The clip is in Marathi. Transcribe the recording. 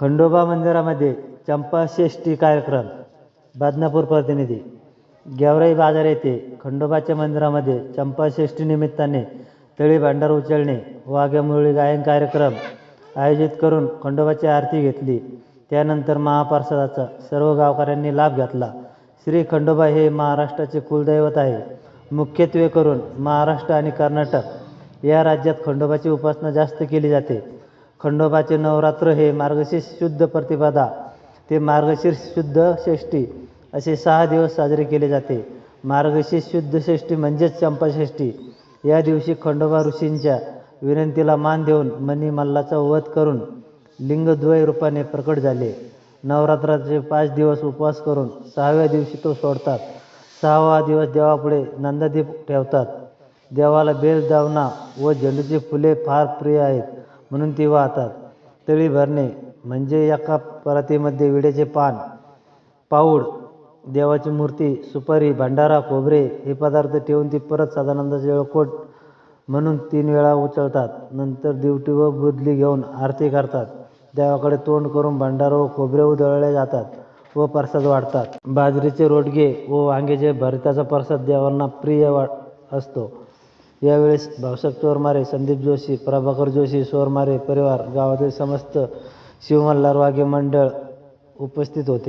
खंडोबा मंदिरामध्ये चंपाषष्ठी कार्यक्रम बदनापूर प्रतिनिधी. गेवराई बाजार येथे खंडोबाच्या मंदिरामध्ये चंपाषष्ठी निमित्ताने तळी भांडार उचलणे वाघ्यामुरळी गायन कार्यक्रम आयोजित करून खंडोबाची आरती घेतली. त्यानंतर महाप्रसादाचा सर्व गावकऱ्यांनी लाभ घेतला. श्री खंडोबा हे महाराष्ट्राचे कुलदैवत आहे. मुख्यत्वे करून महाराष्ट्र आणि कर्नाटक या राज्यात खंडोबाची उपासना जास्त केली जाते. खंडोबाचे नवरात्र हे मार्गशीर्ष शुद्ध प्रतिपदा. ते मार्गशीर्ष शुद्ध षष्ठी असे सहा दिवस साजरे केले जाते. मार्गशीर्ष शुद्ध षष्ठी म्हणजेच चंपाषष्ठी. या दिवशी खंडोबा ऋषींच्या विनंतीला मान देऊन मनी मल्लाचा वध करून लिंगद्वय रूपाने प्रकट झाले. नवरात्राचे पाच दिवस उपवास करून सहाव्या दिवशी तो सोडतात. सहावा दिवस देवापुढे नंदादीप ठेवतात. देवाला बेल दावना व झेंडूची फुले फार प्रिय आहेत. म्हणून ती वाहतात. तळी भरणे म्हणजे एका परातीमध्ये विड्याचे पान पाऊड देवाची मूर्ती सुपारी भंडारा खोबरे हे पदार्थ ठेवून ती परत सदानंदाचे वेळकोट म्हणून तीन वेळा उचलतात. नंतर दिवटी व बुदली घेऊन आरती करतात. देवाकडे तोंड करून भंडारा व खोबरे उधळले जातात व प्रसाद वाढतात. बाजरीचे रोडगे व वांग्याचे भरताचा प्रसाद देवांना प्रिय वा असतो. यावेळेस भाऊसाहेब चोरमारे संदीप जोशी प्रभाकर जोशी चोरमारे परिवार गावातील समस्त शिवमल्हार वाघे मंडळ उपस्थित होते.